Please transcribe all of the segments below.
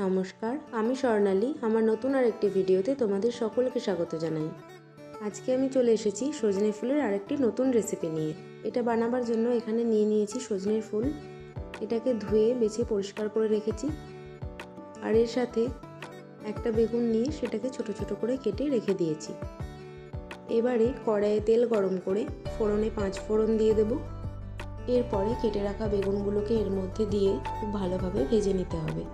নমস্কার, আমি স্বর্ণালী। আমার নতুন আর একটি ভিডিওতে তোমাদের সকলকে স্বাগত জানাই। আজকে আমি চলে এসেছি সজনে ফুলের আরেকটি নতুন রেসিপি নিয়ে। এটা বানাবার জন্য এখানে নিয়ে নিয়েছি সজনের ফুল। এটাকে ধুয়ে, বেছে, পরিষ্কার করে রেখেছি। আর এর সাথে একটা বেগুন নিয়ে সেটাকে ছোট ছোট করে কেটে রেখে দিয়েছি। এবারে কড়াইয়ে তেল গরম করে ফোড়নে পাঁচ ফোড়ন দিয়ে দেবো। এরপরে কেটে রাখা বেগুনগুলোকে এর মধ্যে দিয়ে খুব ভালোভাবে ভেজে নিতে হবে।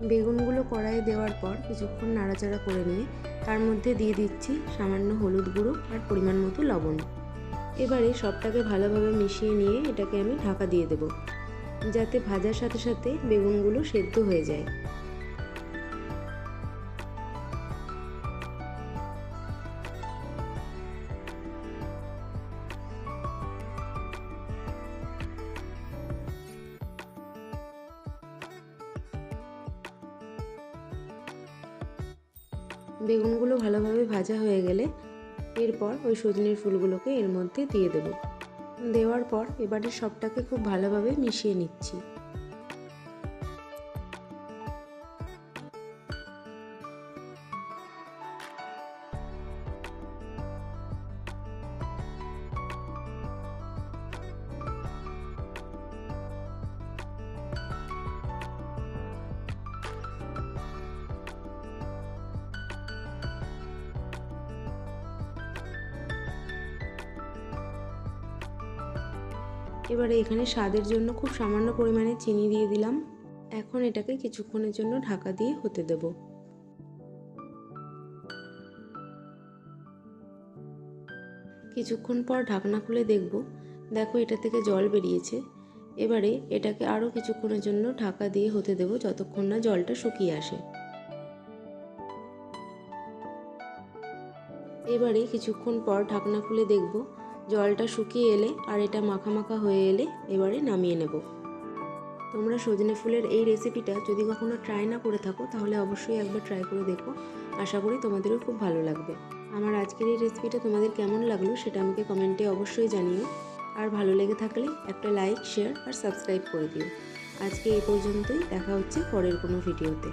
বেগুনগুলো কড়াইয়ে দেওয়ার পর কিছুক্ষণ নাড়াচাড়া করে নিয়ে তার মধ্যে দিয়ে দিচ্ছি সামান্য হলুদ গুঁড়ো আর পরিমাণ মতো লবণ। এবারে সবটাকে ভালোভাবে মিশিয়ে নিয়ে এটাকে আমি ঢাকা দিয়ে দেব, যাতে ভাজার সাথে সাথে বেগুনগুলো সেদ্ধ হয়ে যায়। বেগুনগুলো ভালোভাবে ভাজা হয়ে গেলে এরপর ওই সজনের ফুলগুলোকে এর মধ্যে দিয়ে দেব। দেওয়ার পর এবারে সবটাকে খুব ভালোভাবে মিশিয়ে নিচ্ছি। এবারে এখানে স্বাদের জন্য খুব সামান্য পরিমাণে চিনি দিয়ে দিলাম। এখন এটাকে কিছুক্ষণের জন্য ঢাকা দিয়ে হতে দেব। কিছুক্ষণ পর ঢাকনা খুলে দেখব। দেখো এটা থেকে জল বেরিয়েছে। এবারে এটাকে আরও কিছুক্ষণের জন্য ঢাকা দিয়ে হতে দেব যতক্ষণ না জলটা শুকিয়ে আসে। এবারে কিছুক্ষণ পর ঢাকনা খুলে দেখব। জলটা শুকিয়ে এলে আর এটা মাখা মাখা হয়ে এলে এবারে নামিয়ে নেব। তোমরা সজনে ফুলের এই রেসিপিটা যদি কখনো ট্রাই না করে থাকো, তাহলে অবশ্যই একবার ট্রাই করে দেখো। আশা করি তোমাদেরও খুব ভালো লাগবে। আমার আজকের এই রেসিপিটা তোমাদের কেমন লাগল সেটা আমাকে কমেন্টে অবশ্যই জানিও। আর ভালো লেগে থাকলে একটা লাইক শেয়ার আর সাবস্ক্রাইব করে দিও। আজকে এই পর্যন্তই, দেখা হচ্ছে পরের কোনো ভিডিওতে